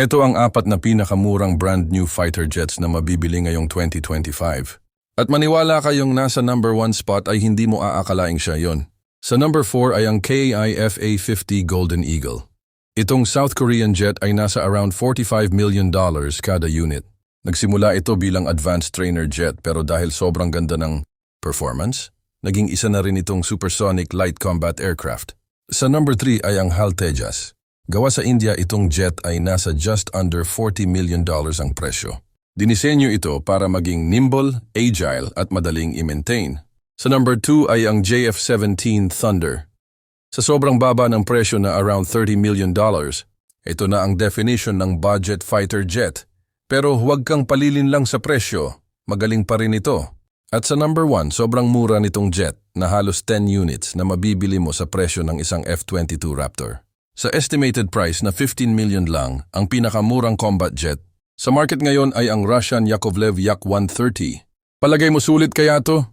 Ito ang apat na pinakamurang brand new fighter jets na mabibili ngayong 2025. At maniwala kayong nasa number 1 spot ay hindi mo aakalaing siya yon. Sa number 4 ay ang KAIFA-50 Golden Eagle. Itong South Korean jet ay nasa around 45 million dollars kada unit. Nagsimula ito bilang advanced trainer jet pero dahil sobrang ganda ng performance, naging isa na rin itong supersonic light combat aircraft. Sa number 3 ay ang HAL Tejas. Gawa sa India, itong jet ay nasa just under 40 million dollars ang presyo. Dinisenyo ito para maging nimble, agile at madaling i-maintain. Sa number 2 ay ang JF-17 Thunder. Sa sobrang baba ng presyo na around 30 million dollars, ito na ang definition ng budget fighter jet. Pero huwag kang palilin lang sa presyo, magaling pa rin ito. At sa number 1, sobrang mura nitong jet na halos 10 units na mabibili mo sa presyo ng isang F-22 Raptor. Sa estimated price na 15 million lang, ang pinakamurang combat jet sa market ngayon ay ang Russian Yakovlev Yak-130. Palagay mo sulit kaya to?